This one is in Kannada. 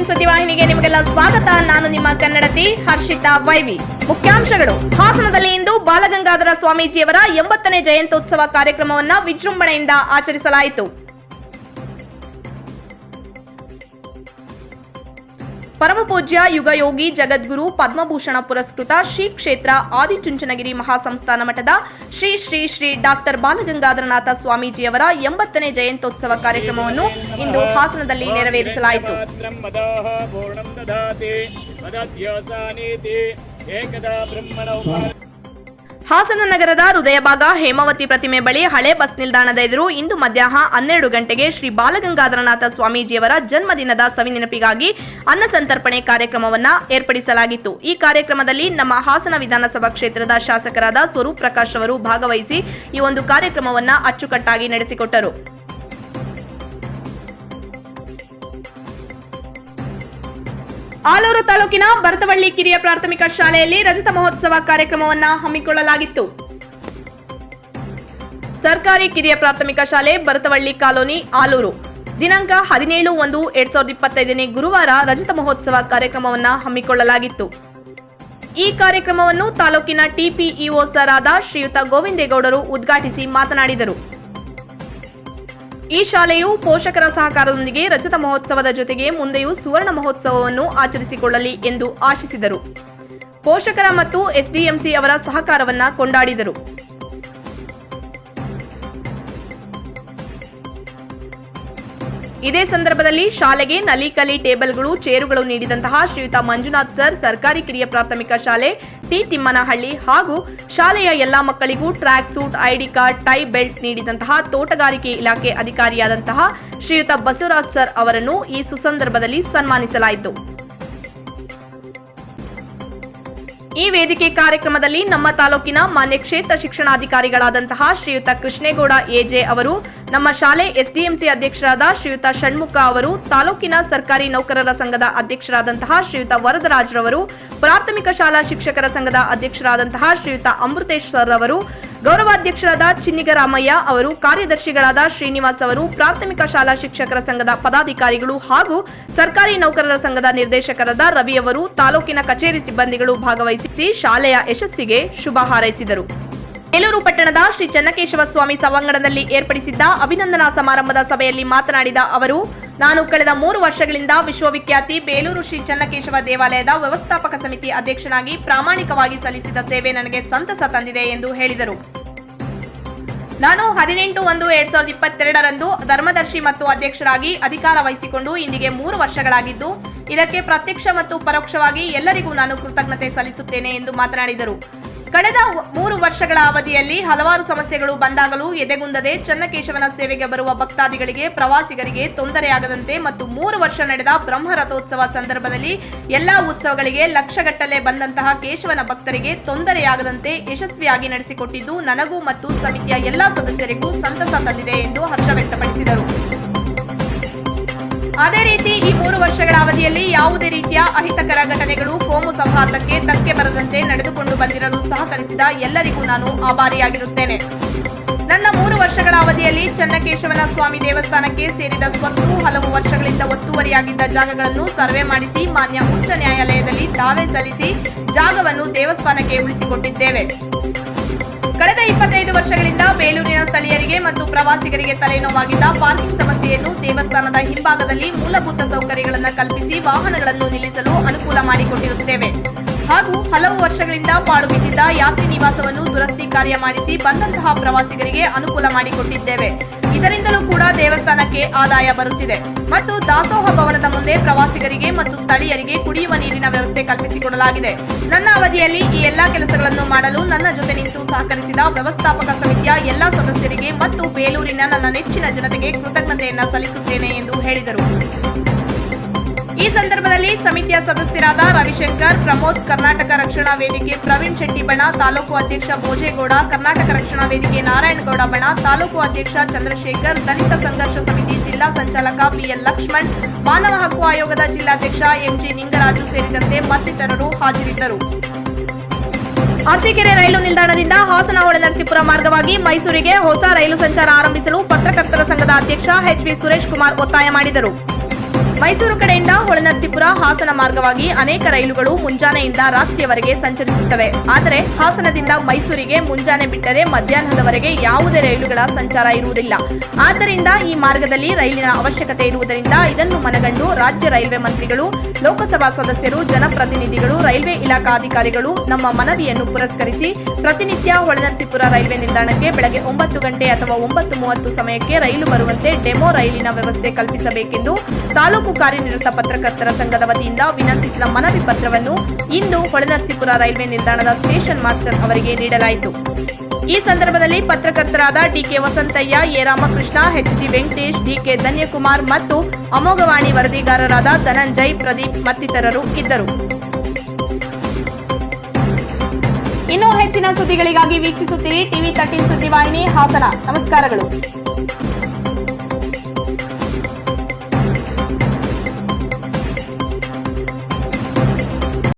ನೈನ್ ಸುದ್ದಿವಾಹಿನಿಗೆ ನಿಮಗೆಲ್ಲ ಸ್ವಾಗತ. ನಾನು ನಿಮ್ಮ ಕನ್ನಡತಿ ಹರ್ಷಿತಾ ವೈವಿ. ಮುಖ್ಯಾಂಶಗಳು. ಹಾಸನದಲ್ಲಿ ಇಂದು ಬಾಲಗಂಗಾಧರ ಸ್ವಾಮೀಜಿಯವರ ಎಂಬತ್ತನೇ ಜಯಂತ್ಯೋತ್ಸವ ಕಾರ್ಯಕ್ರಮವನ್ನು ವಿಜೃಂಭಣೆಯಿಂದ ಆಚರಿಸಲಾಯಿತು. ಪರಮಪೂಜ್ಯ ಯುಗಯೋಗಿ ಜಗದ್ಗುರು ಪದ್ಮಭೂಷಣ ಪುರಸ್ಕೃತ ಶ್ರೀ ಕ್ಷೇತ್ರ ಆದಿಚುಂಚನಗಿರಿ ಮಹಾಸಂಸ್ಥಾನ ಮಠದ ಶ್ರೀ ಶ್ರೀ ಶ್ರೀ ಡಾಕ್ಟರ್ ಬಾಲಗಂಗಾಧರನಾಥ ಸ್ವಾಮೀಜಿಯವರ ಎಂಬತ್ತನೇ ಜಯಂತ್ಯೋತ್ಸವ ಕಾರ್ಯಕ್ರಮವನ್ನು ಇಂದು ಹಾಸನದಲ್ಲಿ ನೆರವೇರಿಸಲಾಯಿತು. ಹಾಸನ ನಗರದ ಹೃದಯ ಭಾಗ ಹೇಮಾವತಿ ಪ್ರತಿಮೆ ಬಳಿ ಹಳೆ ಬಸ್ ನಿಲ್ದಾಣದ ಎದುರು ಇಂದು ಮಧ್ಯಾಹ್ನ ಹನ್ನೆರಡು ಗಂಟೆಗೆ ಶ್ರೀ ಬಾಲಗಂಗಾಧರನಾಥ ಸ್ವಾಮೀಜಿಯವರ ಜನ್ಮದಿನದ ಸವಿನೆನಪಿಗಾಗಿ ಅನ್ನ ಸಂತರ್ಪಣೆ ಕಾರ್ಯಕ್ರಮವನ್ನ ಏರ್ಪಡಿಸಲಾಗಿತ್ತು. ಈ ಕಾರ್ಯಕ್ರಮದಲ್ಲಿ ನಮ್ಮ ಹಾಸನ ವಿಧಾನಸಭಾ ಕ್ಷೇತ್ರದ ಶಾಸಕರಾದ ಸ್ವರೂಪ್ ಪ್ರಕಾಶ್ ಅವರು ಭಾಗವಹಿಸಿ ಈ ಒಂದು ಕಾರ್ಯಕ್ರಮವನ್ನ ಅಚ್ಚುಕಟ್ಟಾಗಿ ನಡೆಸಿಕೊಟ್ಟರು. ಆಲೂರು ತಾಲೂಕಿನ ಭರತವಳ್ಳಿ ಕಿರಿಯ ಪ್ರಾಥಮಿಕ ಶಾಲೆಯಲ್ಲಿ ರಜತ ಮಹೋತ್ಸವ ಕಾರ್ಯಕ್ರಮವನ್ನು ಹಮ್ಮಿಕೊಳ್ಳಲಾಗಿತ್ತು. ಸರ್ಕಾರಿ ಕಿರಿಯ ಪ್ರಾಥಮಿಕ ಶಾಲೆ ಭರತವಳ್ಳಿ ಕಾಲೋನಿ, ಆಲೂರು. ದಿನಾಂಕ ಹದಿನೇಳು ಒಂದು ಎರಡ್ ಸಾವಿರದ ಇಪ್ಪತ್ತೈದನೇ ಗುರುವಾರ ರಜತ ಮಹೋತ್ಸವ ಕಾರ್ಯಕ್ರಮವನ್ನ ಹಮ್ಮಿಕೊಳ್ಳಲಾಗಿತ್ತು. ಈ ಕಾರ್ಯಕ್ರಮವನ್ನು ತಾಲೂಕಿನ ಟಿಪಿಇಒ ಸರ್ ಆದ ಶ್ರೀಯುತ ಗೋವಿಂದೇಗೌಡರು ಉದ್ಘಾಟಿಸಿ ಮಾತನಾಡಿದರು. ಈ ಶಾಲೆಯು ಪೋಷಕರ ಸಹಕಾರದೊಂದಿಗೆ ರಜತ ಮಹೋತ್ಸವದ ಜೊತೆಗೆ ಮುಂದೆಯೂ ಸುವರ್ಣ ಮಹೋತ್ಸವವನ್ನು ಆಚರಿಸಿಕೊಳ್ಳಲಿ ಎಂದು ಆಶಿಸಿದರು. ಪೋಷಕರ ಮತ್ತು ಎಸ್ಡಿಎಂಸಿ ಅವರ ಸಹಕಾರವನ್ನು ಕೊಂಡಾಡಿದರು. ಇದೇ ಸಂದರ್ಭದಲ್ಲಿ ಶಾಲೆಗೆ ನಲಿಕಲಿ ಟೇಬಲ್ಗಳು, ಚೇರುಗಳು ನೀಡಿದಂತಹ ಶ್ರೀಯುತ ಮಂಜುನಾಥ್ ಸರ್ ಸರ್ಕಾರಿ ಕಿರಿಯ ಪ್ರಾಥಮಿಕ ಶಾಲೆ ಟಿ ತಿಮ್ಮನಹಳ್ಳಿ ಹಾಗೂ ಶಾಲೆಯ ಎಲ್ಲಾ ಮಕ್ಕಳಿಗೂ tracksuit, ID card, tie belt ನೀಡಿದಂತಹ ತೋಟಗಾರಿಕೆ ಇಲಾಖೆ ಅಧಿಕಾರಿಯಾದಂತಹ ಶ್ರೀಯುತ ಬಸವರಾಜ್ ಸರ್ ಅವರನ್ನು ಈ ಸುಸಂದರ್ಭದಲ್ಲಿ ಸನ್ಮಾನಿಸಲಾಯಿತು. ಈ ವೇದಿಕೆ ಕಾರ್ಯಕ್ರಮದಲ್ಲಿ ನಮ್ಮ ತಾಲೂಕಿನ ಮಾನ್ಯ ಕ್ಷೇತ್ರ ಶಿಕ್ಷಣಾಧಿಕಾರಿಗಳಾದಂತಹ ಶ್ರೀಯುತ ಕೃಷ್ಣೇಗೌಡ ಎಜೆ ಅವರು, ನಮ್ಮ ಶಾಲೆ ಎಸ್ಡಿಎಂಸಿ ಅಧ್ಯಕ್ಷರಾದ ಶ್ರೀಯುತ ಷಣ್ಮುಖ ಅವರು, ತಾಲೂಕಿನ ಸರ್ಕಾರಿ ನೌಕರರ ಸಂಘದ ಅಧ್ಯಕ್ಷರಾದಂತಹ ಶ್ರೀಯುತ ವರದರಾಜ್ರವರು, ಪ್ರಾಥಮಿಕ ಶಾಲಾ ಶಿಕ್ಷಕರ ಸಂಘದ ಅಧ್ಯಕ್ಷರಾದಂತಹ ಶ್ರೀಯುತ ಅಮೃತೇಶ್ ಸರ್ ಅವರು ಗೌರವಾಧ್ಯಕ್ಷರಾದ ಚಿನ್ನಿಗರಾಮಯ್ಯ ಅವರು, ಕಾರ್ಯದರ್ಶಿಗಳಾದ ಶ್ರೀನಿವಾಸ್ ಅವರು, ಪ್ರಾಥಮಿಕ ಶಾಲಾ ಶಿಕ್ಷಕರ ಸಂಘದ ಪದಾಧಿಕಾರಿಗಳು ಹಾಗೂ ಸರ್ಕಾರಿ ನೌಕರರ ಸಂಘದ ನಿರ್ದೇಶಕರಾದ ರವಿ ಅವರು ತಾಲೂಕಿನ ಕಚೇರಿ ಸಿಬ್ಬಂದಿಗಳು ಭಾಗವಹಿಸಿ ಶಾಲೆಯ ಯಶಸ್ಸಿಗೆ ಶುಭ ಹಾರೈಸಿದರು. ಬೇಲೂರು ಪಟ್ಟಣದ ಶ್ರೀ ಚನ್ನಕೇಶವ ಸ್ವಾಮಿ ಸಭಾಂಗಣದಲ್ಲಿ ಏರ್ಪಡಿಸಿದ್ದ ಅಭಿನಂದನಾ ಸಮಾರಂಭದ ಸಭೆಯಲ್ಲಿ ಮಾತನಾಡಿದ ಅವರು ನಾನು ಕಳೆದ ಮೂರು ವರ್ಷಗಳಿಂದ ವಿಶ್ವವಿಖ್ಯಾತಿ ಬೇಲೂರು ಶ್ರೀ ಚನ್ನಕೇಶವ ದೇವಾಲಯದ ವ್ಯವಸ್ಥಾಪಕ ಸಮಿತಿ ಅಧ್ಯಕ್ಷನಾಗಿ ಪ್ರಾಮಾಣಿಕವಾಗಿ ಸಲ್ಲಿಸಿದ ಸೇವೆ ನನಗೆ ಸಂತಸ ತಂದಿದೆ ಎಂದು ಹೇಳಿದರು. ನಾನು ಹದಿನೆಂಟು ಒಂದು ಎರಡ್ ಸಾವಿರದ ಇಪ್ಪತ್ತೆರಡರಂದು ಧರ್ಮದರ್ಶಿ ಮತ್ತು ಅಧ್ಯಕ್ಷರಾಗಿ ಅಧಿಕಾರ ವಹಿಸಿಕೊಂಡು ಇಂದಿಗೆ ಮೂರು ವರ್ಷಗಳಾಗಿದ್ದು, ಇದಕ್ಕೆ ಪ್ರತ್ಯಕ್ಷ ಮತ್ತು ಪರೋಕ್ಷವಾಗಿ ಎಲ್ಲರಿಗೂ ನಾನು ಕೃತಜ್ಞತೆ ಸಲ್ಲಿಸುತ್ತೇನೆ ಎಂದು ಮಾತನಾಡಿದರು. ಕಳೆದ ಮೂರು ವರ್ಷಗಳ ಅವಧಿಯಲ್ಲಿ ಹಲವಾರು ಸಮಸ್ಯೆಗಳು ಬಂದಾಗಲೂ ಎದೆಗುಂದದೆ ಚನ್ನಕೇಶವನ ಸೇವೆಗೆ ಬರುವ ಭಕ್ತಾದಿಗಳಿಗೆ ಪ್ರವಾಸಿಗರಿಗೆ ತೊಂದರೆಯಾಗದಂತೆ ಮತ್ತು ಮೂರು ವರ್ಷ ನಡೆದ ಬ್ರಹ್ಮರಥೋತ್ಸವ ಸಂದರ್ಭದಲ್ಲಿ ಎಲ್ಲಾ ಉತ್ಸವಗಳಿಗೆ ಲಕ್ಷಗಟ್ಟಲೆ ಬಂದಂತಹ ಕೇಶವನ ಭಕ್ತರಿಗೆ ತೊಂದರೆಯಾಗದಂತೆ ಯಶಸ್ವಿಯಾಗಿ ನಡೆಸಿಕೊಟ್ಟಿದ್ದು ನನಗೂ ಮತ್ತು ಸಮಿತಿಯ ಎಲ್ಲಾ ಸದಸ್ಯರಿಗೂ ಸಂತಸ ತಂದಿದೆ ಎಂದು ಹರ್ಷ ವ್ಯಕ್ತಪಡಿಸಿದರು. ಅದೇ ರೀತಿ ಈ ಮೂರು ವರ್ಷಗಳ ಅವಧಿಯಲ್ಲಿ ಯಾವುದೇ ರೀತಿಯ ಅಹಿತಕರ ಘಟನೆಗಳು ಕೋಮು ಸೌಹಾರ್ದಕ್ಕೆ ಧಕ್ಕೆ ಬರದಂತೆ ನಡೆದುಕೊಂಡು ಬಂದಿರಲು ಸಹಕರಿಸಿದ ಎಲ್ಲರಿಗೂ ನಾನು ಆಭಾರಿಯಾಗಿರುತ್ತೇನೆ. ನನ್ನ ಮೂರು ವರ್ಷಗಳ ಅವಧಿಯಲ್ಲಿ ಚನ್ನಕೇಶವನ ಸ್ವಾಮಿ ದೇವಸ್ಥಾನಕ್ಕೆ ಸೇರಿದ ಸ್ವತ್ತು ಹಲವು ವರ್ಷಗಳಿಂದ ಒತ್ತುವರಿಯಾಗಿದ್ದ ಜಾಗಗಳನ್ನು ಸರ್ವೆ ಮಾಡಿಸಿ ಮಾನ್ಯ ಉಚ್ಚ ನ್ಯಾಯಾಲಯದಲ್ಲಿ ದಾವೆ ಸಲ್ಲಿಸಿ ಜಾಗವನ್ನು ದೇವಸ್ಥಾನಕ್ಕೆ ಉಳಿಸಿಕೊಟ್ಟಿದ್ದೇವೆ. ಕಳೆದ ಇಪ್ಪತ್ತೈದು ವರ್ಷಗಳಿಂದ ಬೇಲೂರಿನ ಸ್ಥಳೀಯರಿಗೆ ಮತ್ತು ಪ್ರವಾಸಿಗರಿಗೆ ತಲೆನೋವಾಗಿದ್ದ ಪಾರ್ಕಿಂಗ್ ಸಮಸ್ಯೆಯನ್ನು ದೇವಸ್ಥಾನದ ಹಿಂಭಾಗದಲ್ಲಿ ಮೂಲಭೂತ ಸೌಕರ್ಯಗಳನ್ನು ಕಲ್ಪಿಸಿ ವಾಹನಗಳನ್ನು ನಿಲ್ಲಿಸಲು ಅನುಕೂಲ ಮಾಡಿಕೊಟ್ಟಿರುತ್ತೇವೆ. ಹಾಗೂ ಹಲವು ವರ್ಷಗಳಿಂದ ಪಾಳು ಬಿದ್ದಿದ್ದ ಯಾತ್ರಿ ನಿವಾಸವನ್ನು ದುರಸ್ತಿ ಕಾರ್ಯ ಮಾಡಿಸಿ ಬಂದಂತಹ ಪ್ರವಾಸಿಗರಿಗೆ ಅನುಕೂಲ ಮಾಡಿಕೊಟ್ಟಿದ್ದೇವೆ. ಇದರಿಂದಲೂ ಕೂಡ ದೇವಸ್ಥಾನಕ್ಕೆ ಆದಾಯ ಬರುತ್ತಿದೆ. ಮತ್ತು ದಾಸೋಹ ಭವನದ ಮುಂದೆ ಪ್ರವಾಸಿಗರಿಗೆ ಮತ್ತು ಸ್ಥಳೀಯರಿಗೆ ಕುಡಿಯುವ ನೀರಿನ ವ್ಯವಸ್ಥೆ ಕಲ್ಪಿಸಿಕೊಡಲಾಗಿದೆ. ನನ್ನ ಅವಧಿಯಲ್ಲಿ ಈ ಎಲ್ಲಾ ಕೆಲಸಗಳನ್ನು ಮಾಡಲು ನನ್ನ ಜೊತೆ ನಿಂತು ಸಹಕರಿಸಿದ ವ್ಯವಸ್ಥಾಪಕ ಸಮಿತಿಯ ಎಲ್ಲಾ ಸದಸ್ಯರಿಗೆ ಮತ್ತು ಬೇಲೂರಿನ ನನ್ನ ನೆಚ್ಚಿನ ಜನತೆಗೆ ಕೃತಜ್ಞತೆಯನ್ನ ಸಲ್ಲಿಸುತ್ತೇನೆ ಎಂದು ಹೇಳಿದರು. ಈ ಸಂದರ್ಭದಲ್ಲಿ ಸಮಿತಿಯ ಸದಸ್ಯರಾದ ರವಿಶಂಕರ್, ಪ್ರಮೋದ್ ಕರ್ನಾಟಕ ರಕ್ಷಣಾ ವೇದಿಕೆ ಪ್ರವೀಣ್ ಶೆಟ್ಟಿ ಬಣ ತಾಲೂಕು ಅಧ್ಯಕ್ಷ ಭೋಜೇಗೌಡ, ಕರ್ನಾಟಕ ರಕ್ಷಣಾ ವೇದಿಕೆ ನಾರಾಯಣಗೌಡ ಬಣ ತಾಲೂಕು ಅಧ್ಯಕ್ಷ ಚಂದ್ರಶೇಖರ್, ದಲಿತ ಸಂಘರ್ಷ ಸಮಿತಿ ಜಿಲ್ಲಾ ಸಂಚಾಲಕ ಬಿಎಲ್ ಲಕ್ಷ್ಮಣ್, ಮಾನವ ಹಕ್ಕು ಆಯೋಗದ ಜಿಲ್ಲಾಧ್ಯಕ್ಷ ಎಂಜಿ ನಿಂಗರಾಜು ಸೇರಿದಂತೆ ಮತ್ತಿತರರು ಹಾಜರಿದ್ದರು. ಅರಸೀಕೆರೆ ರೈಲು ನಿಲ್ದಾಣದಿಂದ ಹಾಸನ ಹೊಳೆನರಸೀಪುರ ಮಾರ್ಗವಾಗಿ ಮೈಸೂರಿಗೆ ಹೊಸ ರೈಲು ಸಂಚಾರ ಆರಂಭಿಸಲು ಪತ್ರಕರ್ತರ ಸಂಘದ ಅಧ್ಯಕ್ಷ ಎಚ್ವಿ ಸುರೇಶ್ ಕುಮಾರ್ ಒತ್ತಾಯ ಮಾಡಿದರು. ಮೈಸೂರು ಕಡೆಯಿಂದ ಹೊಳೆನರಸೀಪುರ ಹಾಸನ ಮಾರ್ಗವಾಗಿ ಅನೇಕ ರೈಲುಗಳು ಮುಂಜಾನೆಯಿಂದ ರಾತ್ರಿಯವರೆಗೆ ಸಂಚರಿಸುತ್ತವೆ. ಆದರೆ ಹಾಸನದಿಂದ ಮೈಸೂರಿಗೆ ಮುಂಜಾನೆ ಬಿಟ್ಟರೆ ಮಧ್ಯಾಹ್ನದವರೆಗೆ ಯಾವುದೇ ರೈಲುಗಳ ಸಂಚಾರ ಇರುವುದಿಲ್ಲ. ಆದ್ದರಿಂದ ಈ ಮಾರ್ಗದಲ್ಲಿ ರೈಲಿನ ಅವಶ್ಯಕತೆ ಇರುವುದರಿಂದ ಇದನ್ನು ಮನಗಂಡು ರಾಜ್ಯ ರೈಲ್ವೆ ಮಂತ್ರಿಗಳು, ಲೋಕಸಭಾ ಸದಸ್ಯರು, ಜನಪ್ರತಿನಿಧಿಗಳು, ರೈಲ್ವೆ ಇಲಾಖಾಧಿಕಾರಿಗಳು ನಮ್ಮ ಮನವಿಯನ್ನು ಪುರಸ್ಕರಿಸಿ ಪ್ರತಿನಿತ್ಯ ಹೊಳೆನರಸೀಪುರ ರೈಲ್ವೆ ನಿಲ್ದಾಣಕ್ಕೆ ಬೆಳಗ್ಗೆ ಒಂಬತ್ತು ಗಂಟೆ ಅಥವಾ ಒಂಬತ್ತು ಮೂವತ್ತು ಸಮಯಕ್ಕೆ ರೈಲು ಬರುವಂತೆ ಡೆಮೋ ರೈಲಿನ ವ್ಯವಸ್ಥೆ ಕಲ್ಪಿಸಬೇಕೆಂದು ತಾಲೂಕು ಕಾರ್ಯನಿರತ ಪತ್ರಕರ್ತರ ಸಂಘದ ವತಿಯಿಂದ ವಿನಂತಿಸಿದ ಮನವಿ ಪತ್ರವನ್ನು ಇಂದು ಹೊಳೆನರಸೀಪುರ ರೈಲ್ವೆ ನಿಲ್ದಾಣದ ಸ್ಟೇಷನ್ ಮಾಸ್ಟರ್ ಅವರಿಗೆ ನೀಡಲಾಯಿತು. ಈ ಸಂದರ್ಭದಲ್ಲಿ ಪತ್ರಕರ್ತರಾದ DK Vasanthaiah, A. Ramakrishna HG Venkatesh, DK Dhanyakumar ಮತ್ತು ಅಮೋಘವಾಣಿ ವರದಿಗಾರರಾದ ಧನಂಜಯ್, ಪ್ರದೀಪ್ ಮತ್ತಿತರರು ಇದ್ದರು. ಇನ್ನೂ ಹೆಚ್ಚಿನ ಸುದ್ದಿಗಳಿಗಾಗಿ ವೀಕ್ಷಿಸುತ್ತೀರಿ ಟಿವಿ ತರ್ಟೀನ್ ಸುದ್ದಿವಾಹಿನಿ ಹಾಸನ. ನಮಸ್ಕಾರಗಳು.